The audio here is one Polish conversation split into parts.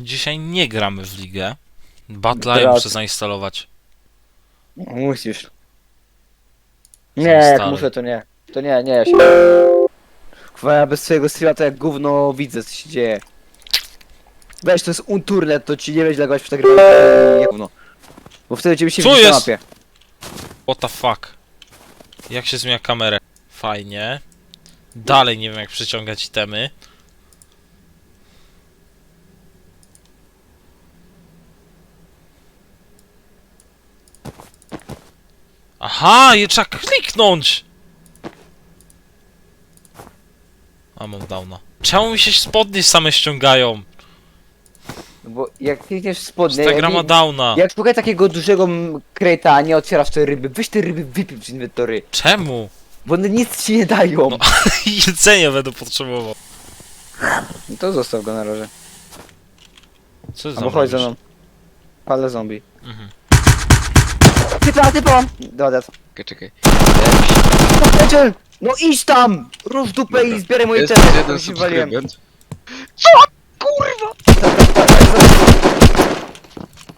Dzisiaj nie gramy w ligę. Battle'a Brat. muszę zainstalować. Musisz. Nie, jak stary. muszę, to nie. To nie, nie, ja się... Kurwa, ja bez swojego streama to jak gówno widzę, co się dzieje. Weź, to jest unturnet, to ci nie będzie legować przegrywać jak gówno. Bo wtedy ciebie się Co widzi na jest? mapie. What the fuck? Jak się zmienia kamerę? Fajnie. Dalej nie wiem jak przyciągać itemy. Aha, je trzeba kliknąć! A mam downa. Czemu mi się spodnie same ściągają? No Bo jak klikniesz w spodnie, Instagrama jak, downa. jak szukaj takiego dużego krejta, a nie otwierasz te ryby, weź te ryby wypij z inwentory. Czemu? Bo one nic ci nie dają. No. Jedzenie będę potrzebował. No to zostaw go na razie. Co ty Albo chodź ze mną. Ale zombie. Mhm. Typa, typa! Dobra, Czekaj, czekaj. No idź tam! Rusz dupę Dobra. i zbieraj moje Jest temy. jeden się waliłem. subskrybent.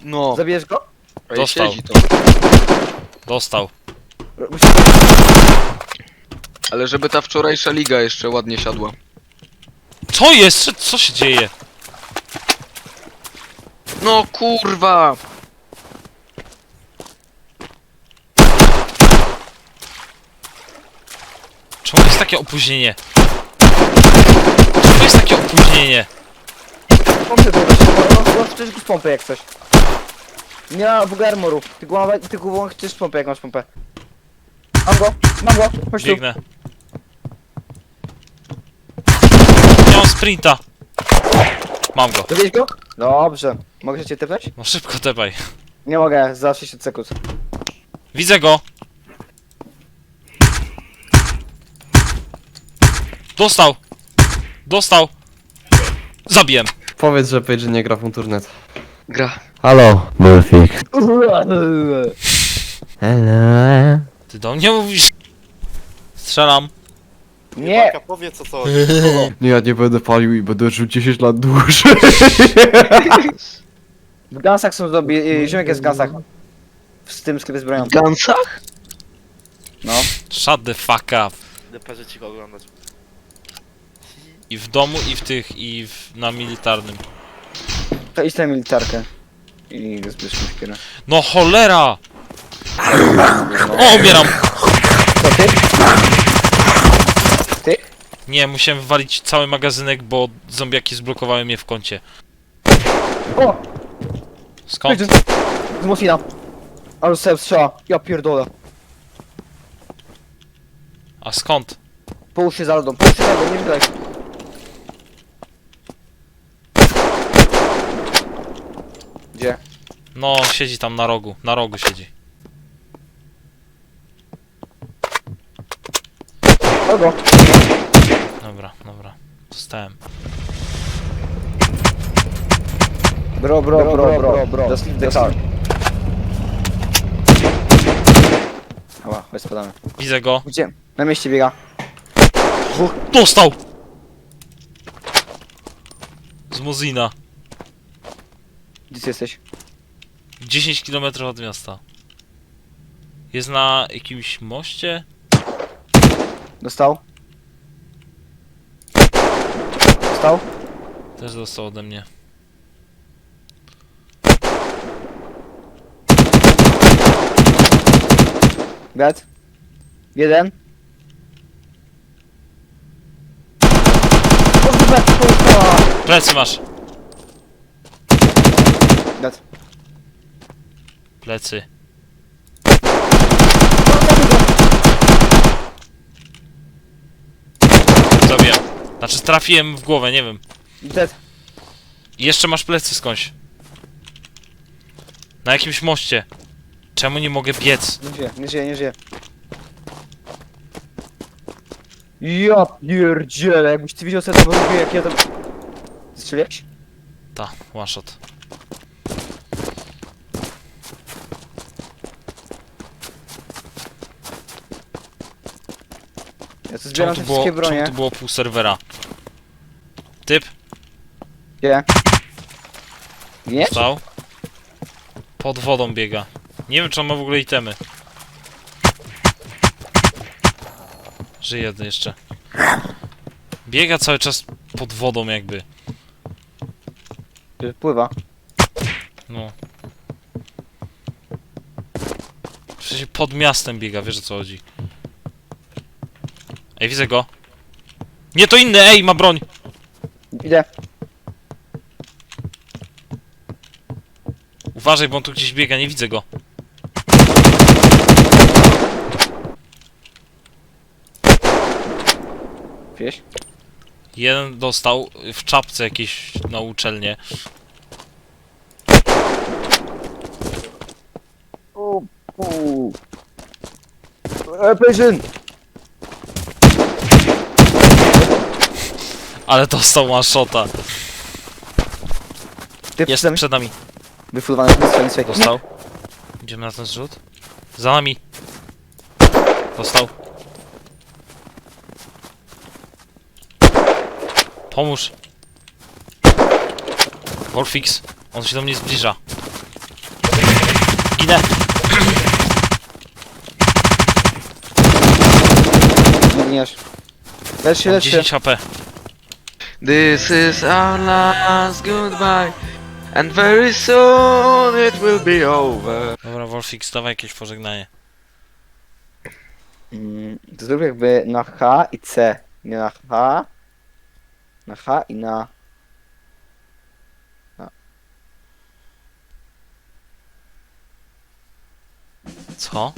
No, Zabierz go? ej, Dostał. siedzi to. Dostał. Ro- Musisz... Ale żeby ta wczorajsza liga jeszcze ładnie siadła. Co jest? Co- Co się dzieje? No kurwa! Czemu jest takie opóźnienie? Czemu jest takie opóźnienie? Pompy było no, no, chcesz jakąś pompę jak coś. Nie ma w ogóle armoru. Ty głową, ty głową chcesz pompę jak masz pompę. Mam go, mam go, chodź tu. Biegnę. Nie mam sprinta. Mam go. Zabierz go? Dobrze. Mogę cię tepać? No szybko tepaj. Nie mogę, za 60 sekund. Widzę go. Dostał. Dostał. Zabiłem. Powiedz, że Page nie gra w internet. Gra. Halo, Murphy. Hello. Ty do mnie mówisz. Strzelam. Nie! Powiedz o co chodzi. Nie, ja nie będę palił i będę żył 10 lat dłużej. W gansach są zombie, y, ziomek jest w gansach. Z tym sklepie z bronią. Gansach? No. Shut the fuck up. Ci go oglądać. I w domu, i w tych, i w, na militarnym. To idź na militarkę. I go zbierzmy szpierę. No cholera! O, umieram! Co ty? Ty? Nie, musiałem wywalić cały magazynek, bo zombiaki zblokowały mnie w kącie. O! Skąd? Idź Z Mosina. Ale sobie strzała. Ja pierdolę. A skąd? Połóż się za lodą, połóż się za lodą, nie wydaj. Gdzie? No, siedzi tam na rogu. Na rogu siedzi. Kogo? Dobra, dobra. Dostałem. Bro, bro, bro, bro, bro, bro. Just leave the car. Ała, chodź spadamy. Widzę go. Gdzie? Na mieście biega. Dostał! Z Muzina. Gdzie ty jesteś? 10 km od miasta. Jest na jakimś moście? Dostał? Dostał? Też dostał ode mnie. Gad? Jeden? O! Plecy masz! Plecy. Zabiłem. Znaczy trafiłem w głowę, nie wiem. Dead. I jeszcze masz plecy skądś. Na jakimś moście. Czemu nie mogę biec? Nie żyje, nie żyje, nie żyje. Ja pierdzielę, jakbyś ty widział co ja tam robię, jak ja tam... Strzeliłeś? Ta, one shot. Ja tu Czemu zbieram tu te było, wszystkie bronie. czemu tu było pół serwera? Typ? Gdzie? Nie? Stał. Pod wodą biega. Nie wiem, czy on ma w ogóle itemy. Żyje jeszcze. Biega cały czas pod wodą jakby. Pływa. No. W sensie pod miastem biega, wiesz o co chodzi. Ej, widzę go. Nie, to inny, ej, ma broń! Idę. Uważaj, bo on tu gdzieś biega, nie widzę go. Wieś. Jeden dostał w czapce jakieś na uczelnię. O, u. E! Ale dostał one shota. Ty Jest przed przed nami. Wyfudowany z strony swojej. Dostał. Idziemy na ten zrzut. Za nami. Dostał. Pomóż. Wolfix. On się do mnie zbliża. Ginę. Nie gniesz. Lecz się, Mam lecz się. 10 HP. This is our last goodbye. And very soon it will be over. Dobra, Wolfix, dawaj jakieś pożegnanie. Mm, to zrób jakby na H i C. Nie na H. Na H i na... Co?